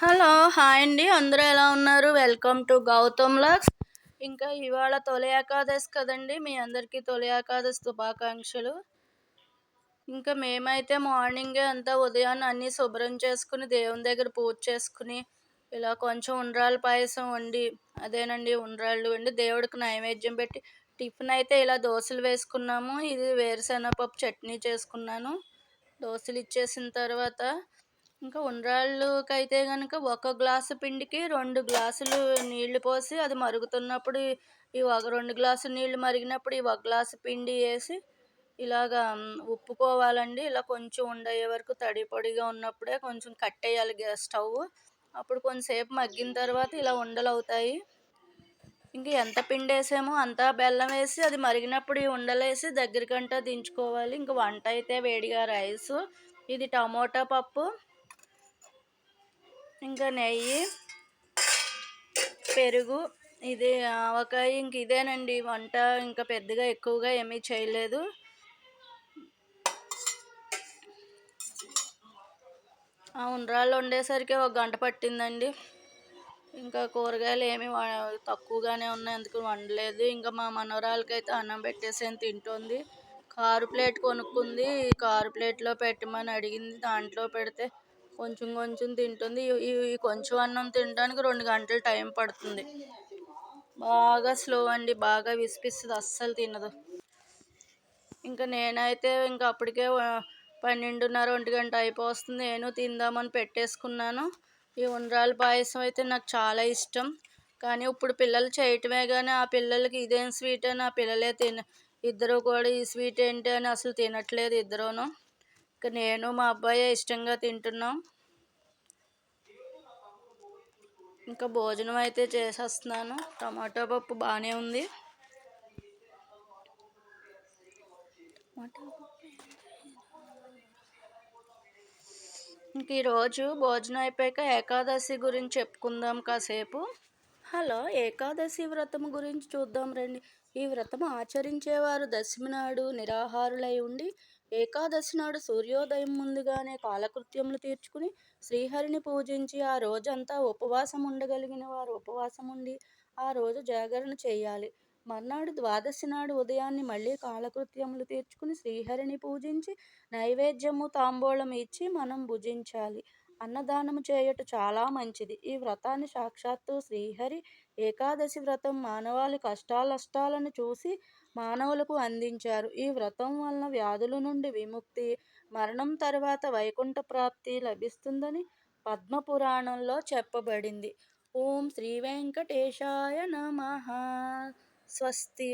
Hello hi అండి. అందరూ ఎలా ఉన్నారు? Welcome to Gautham lux. ఇంకా ఇవాళ తొలి ఏకాదశి కదండి. మీ అందరికీ తొలి ఏకాదశి శుభాకాంక్షలు. ఇంకా మేమైతే మార్నింగే అంతా ఉదయాన్నే అన్నీ శుభ్రం చేసుకుని దేవుని దగ్గర పూజ చేసుకుని ఇలా కొంచెం ఉండ్రాల పాయసం వండి అదేనండి ఉండ్రాళ్ళు వండి దేవుడికి నైవేద్యం పెట్టి టిఫిన్ అయితే ఇలా దోశలు వేసుకున్నాము. ఇది వేరుశనగపప్పు చట్నీ చేసుకున్నాను. దోశలు ఇచ్చేసిన తర్వాత ఇంకా ఉండ్రాళ్ళకైతే కనుక ఒక గ్లాసు పిండికి రెండు గ్లాసులు నీళ్ళు పోసి అది మరుగుతున్నప్పుడు ఈ ఒక రెండు గ్లాసు నీళ్ళు మరిగినప్పుడు ఈ ఒక గ్లాసు పిండి వేసి ఇలాగా ఉప్పుకోవాలండి. ఇలా కొంచెం ఉండయ్యే వరకు తడి పొడిగా ఉన్నప్పుడే కొంచెం కట్టేయాలి గ్యాస్ స్టవ్. అప్పుడు కొంచెంసేపు మగ్గిన తర్వాత ఇలా ఉండలు అవుతాయి. ఇంకా ఎంత పిండి వేసామో అంతా బెల్లం వేసి అది మరిగినప్పుడు ఈ ఉండలేసి దగ్గరికంటా దించుకోవాలి. ఇంకా వంట అయితే వేడిగా రైస్. ఇది టమోటా పప్పు. ఇంకా నెయ్యి పెరుగు ఇది ఆవకాయ ఇంక ఇదేనండి. వంట ఇంకా పెద్దగా ఎక్కువగా ఏమీ చేయలేదు. ఆ ఉండ్రాళ్ళు వండేసరికి ఒక గంట పట్టిందండి. ఇంకా కూరగాయలు ఏమి తక్కువగానే ఉన్నాయి అందుకు వండలేదు. ఇంకా మా మనవరాలకైతే అన్నం పెట్టేసి తింటుంది. Car plate కొనుక్కుంది. కారు ప్లేట్లో పెట్టమని అడిగింది. దాంట్లో పెడితే కొంచెం కొంచెం తింటుంది. ఈ కొంచెం అన్నం తినడానికి రెండు గంటలు టైం పడుతుంది. బాగా స్లో అండి. బాగా విసిపిస్తుంది. అస్సలు తినదు. ఇంకా నేనైతే ఇంకా అప్పటికే పన్నెండున్నర ఒంటి గంట అయిపోతుంది నేను తిందామని పెట్టేసుకున్నాను. ఈ ఉండ్రాల పాయసం అయితే నాకు చాలా ఇష్టం. కానీ ఇప్పుడు పిల్లలు చేయటమే కానీ ఆ పిల్లలకి ఇదేం స్వీట్ అని ఆ పిల్లలే తిన ఇద్దరు కూడా ఈ స్వీట్ ఏంటి అని అసలు తినట్లేదు ఇద్దరును. నేను మా అబ్బాయి ఇష్టంగా తింటున్నాం. ఇంకా భోజనం అయితే చేసేస్తున్నాను. టమాటో పప్పు బాగానే ఉంది. ఇంక ఈరోజు భోజనం అయిపోయాక ఏకాదశి గురించి చెప్పుకుందాం కాసేపు. హలో ఏకాదశి వ్రతం గురించి చూద్దాం రండి. ఈ వ్రతం ఆచరించేవారు దశమి నాడు నిరాహారులై ఉండి ఏకాదశి నాడు సూర్యోదయం ముందుగానే కాలకృత్యములు తీర్చుకుని శ్రీహరిని పూజించి ఆ రోజంతా ఉపవాసం ఉండగలిగిన వారు ఉపవాసం ఉండి ఆ రోజు జాగరణ చేయాలి. మర్నాడు ద్వాదశి నాడు ఉదయాన్నే మళ్ళీ కాలకృత్యములు తీర్చుకుని శ్రీహరిని పూజించి నైవేద్యము తాంబూలం ఇచ్చి మనం భుజించాలి. అన్నదానము చేయుట చాలా మంచిది. ఈ వ్రతాన్ని సాక్షాత్తు శ్రీహరి ఏకాదశి వ్రతం మానవాళి కష్టాలష్టాలను చూసి మానవులకు అందించారు. ఈ వ్రతం వలన వ్యాధుల నుండి విముక్తి మరణం తర్వాత వైకుంఠ ప్రాప్తి లభిస్తుందని పద్మపురాణంలో చెప్పబడింది. ఓం శ్రీ వెంకటేశాయ నమ. స్వస్తి.